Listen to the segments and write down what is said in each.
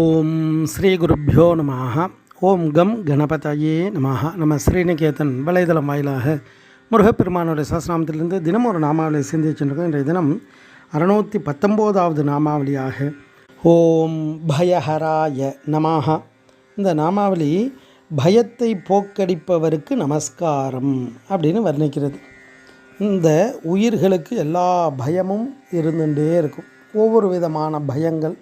ஓம் ஸ்ரீ குருப்பியோ நம ஓம் கம் கணபதையே நமாக நம்ம ஸ்ரீநிகேதன் வலைதளம் வாயிலாக முருகப்பெருமானுடைய சஹஸ்ரநாமத்திலிருந்து தினம் ஒரு நாமாவளியை சிந்திச்சுருக்கோம் இன்றைய தினம் அறுநூற்றி பத்தொம்போதாவது நாமாவளியாக ஓம் பயஹராய நமாக இந்த நாமாவளி பயத்தை போக்கடிப்பவருக்கு நமஸ்காரம் அப்படின்னு வர்ணிக்கிறது. இந்த உயிர்களுக்கு எல்லா பயமும் இருந்துகிட்டே இருக்கும். ஒவ்வொரு விதமான பயங்கள்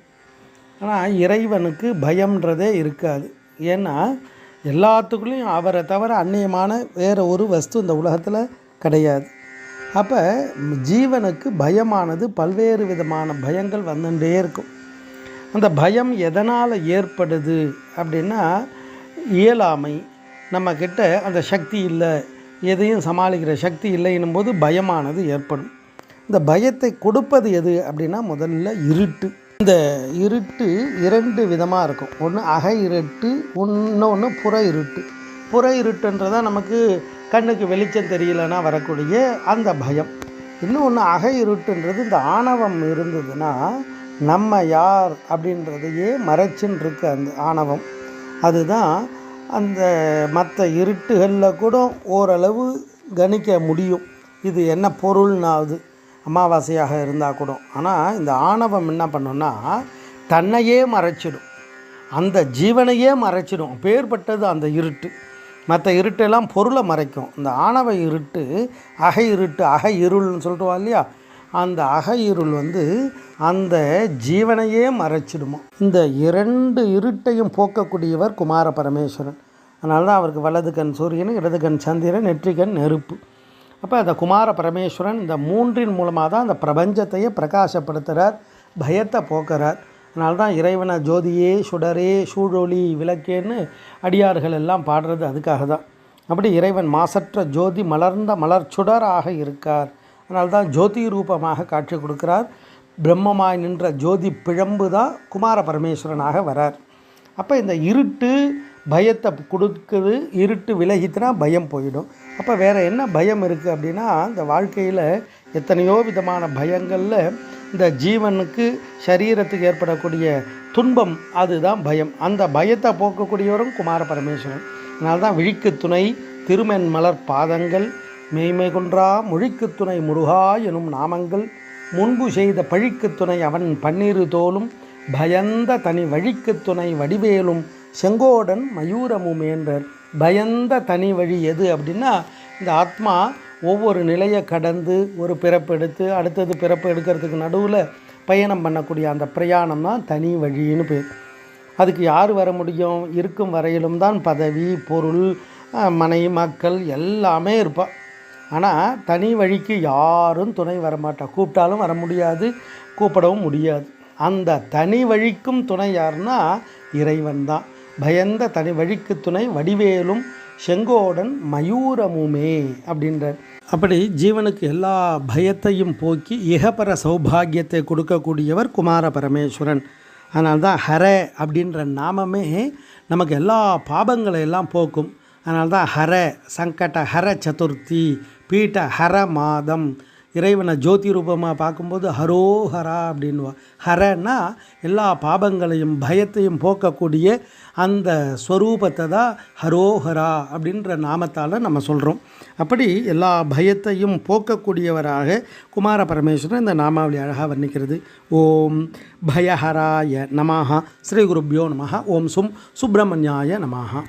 ஆனால் இறைவனுக்கு பயம்ன்றதே இருக்காது. ஏன்னா எல்லாத்துக்குள்ளேயும் அவரை தவிர அந்நியமான வேறு ஒரு வஸ்து இந்த உலகத்தில் கிடையாது. அப்போ ஜீவனுக்கு பயமானது பல்வேறு விதமான பயங்கள் வந்துட்டே இருக்கும். அந்த பயம் எதனால் ஏற்படுது அப்படின்னா இயலாமை. நம்மக்கிட்ட அந்த சக்தி இல்லை எதையும் சமாளிக்கிற சக்தி இல்லைன்னும் போது பயமானது ஏற்படும். இந்த பயத்தை கொடுப்பது எது அப்படின்னா முதல்ல இருட்டு. இந்த இருட்டு இரண்டு விதமாக இருக்கும். ஒன்று அக இருட்டு இன்னொன்று புற இருட்டு. புற இருட்டுன்றதான் நமக்கு கண்ணுக்கு வெளிச்சம் தெரியலன்னா வரக்கூடிய அந்த பயம். இன்னொன்று அக இருட்டுன்றது இந்த ஆணவம் இருந்ததுன்னா நம்ம யார் அப்படின்றதையே மறைச்சின்னு இருக்கு அந்த ஆணவம். அதுதான் அந்த மற்ற இருட்டுகளில் கூட ஓரளவு கணிக்க முடியும். இது என்ன பொருள்னாவது. அமாவாசையாக இருந்தால் கூட. ஆனால் இந்த ஆணவம் என்ன பண்ணுன்னா தன்னையே மறைச்சிடும். அந்த ஜீவனையே மறைச்சிடும். பேர்பட்டது அந்த இருட்டு. மற்ற இருட்டெல்லாம் பொருளை மறைக்கும். இந்த ஆணவ இருட்டு அக இருட்டு அக இருள்னு சொல்லிட்டுவா இல்லையா? அந்த அக இருள் வந்து அந்த ஜீவனையே மறைச்சிடுமோ. இந்த இரண்டு இருட்டையும் போக்கக்கூடியவர் குமார பரமேஸ்வரன். அதனால தான் அவருக்கு வலது கண் சூரியன் இடது கண் சந்திரன் நெற்றிக்கண் நெருப்பு. அப்போ அந்த குமார பரமேஸ்வரன் இந்த மூன்றின் மூலமாக தான் அந்த பிரபஞ்சத்தையே பிரகாசப்படுத்துகிறார் பயத்தை போக்குறார். அதனால தான் இறைவனை ஜோதியே சுடரே சூழொளி விளக்கேன்னு அடியார்கள் எல்லாம் பாடுறது அதுக்காக தான் அப்படி இறைவன் மாசற்ற ஜோதி மலர்ந்த மலர் சுடராக இருக்கார். அதனால்தான் ஜோதி ரூபமாக காட்சி கொடுக்கிறார். பிரம்மமாய் நின்ற ஜோதி பிழம்பு தான் குமார பரமேஸ்வரனாக வரார். அப்போ இந்த இருட்டு பயத்தை கொடுக்குது இருட்டு விலகித்துனா பயம் போயிடும். அப்போ வேறு என்ன பயம் இருக்குது அப்படின்னா இந்த வாழ்க்கையில் எத்தனையோ விதமான பயங்களில் இந்த ஜீவனுக்கு சரீரத்துக்கு ஏற்படக்கூடிய துன்பம் அதுதான் பயம். அந்த பயத்தை போக்கக்கூடியவரும் குமார பரமேஸ்வரன். அதனால தான் விழிக்கு துணை திருமென் மலர் பாதங்கள் மெய்மை குன்றா மொழிக்கு துணை முருகா எனும் நாமங்கள் முன்பு செய்த பழிக்கு துணை அவன் பன்னிரு தோலும் பயந்த தனி வழிக்கு துணை வடிவேலும் செங்கோடன் மயூரமுமேன்றர் பயந்த தனி வழி எது அப்படின்னா இந்த ஆத்மா ஒவ்வொரு நிலையை கடந்து ஒரு பிறப்பு எடுத்து அடுத்தது பிறப்பு எடுக்கிறதுக்கு நடுவில் பயணம் பண்ணக்கூடிய அந்த பிரயாணம் தான் தனி வழின்னு பேர். அதுக்கு யார் வர முடியும்? இருக்கும் வரையிலும் தான் பதவி பொருள் மனை மக்கள் எல்லாமே இருப்பாள் ஆனால் தனி வழிக்கு யாரும் துணை வரமாட்டா. கூப்பிட்டாலும் வர முடியாது கூப்பிடவும் முடியாது. அந்த தனி வழிக்கும் துணை யாருன்னா இறைவன் தான். பயந்த தனி வழிக்கு துணை வடிவேலும் செங்கோடன் மயூரமுமே அப்படின்றார். அப்படி ஜீவனுக்கு எல்லா பயத்தையும் போக்கி இகப்பர சௌபாகியத்தை கொடுக்கக்கூடியவர் குமார பரமேஸ்வரன். அதனால்தான் தான் ஹர அப்படின்ற நாமமே நமக்கு எல்லா பாபங்களை எல்லாம் போக்கும். அதனால்தான் ஹர சங்கட ஹர சதுர்த்தி பீட்ட ஹர மாதம் இறைவனை ஜோதி ரூபமாக பார்க்கும்போது ஹரோஹரா அப்படின்வா ஹரன்னா எல்லா பாபங்களையும் பயத்தையும் போக்கக்கூடிய அந்த ஸ்வரூபத்தை தான் ஹரோஹரா அப்படின்ற நாமத்தால் நம்ம சொல்கிறோம் அப்படி எல்லா பயத்தையும் போக்கக்கூடியவராக குமார பரமேஸ்வரன் இந்த நாமாவளி அழகாக வர்ணிக்கிறது. ஓம் பயஹராய நமாக ஸ்ரீ குருப்யோ நமஹா. ஓம் சும் சுப்பிரமணியாய நமாக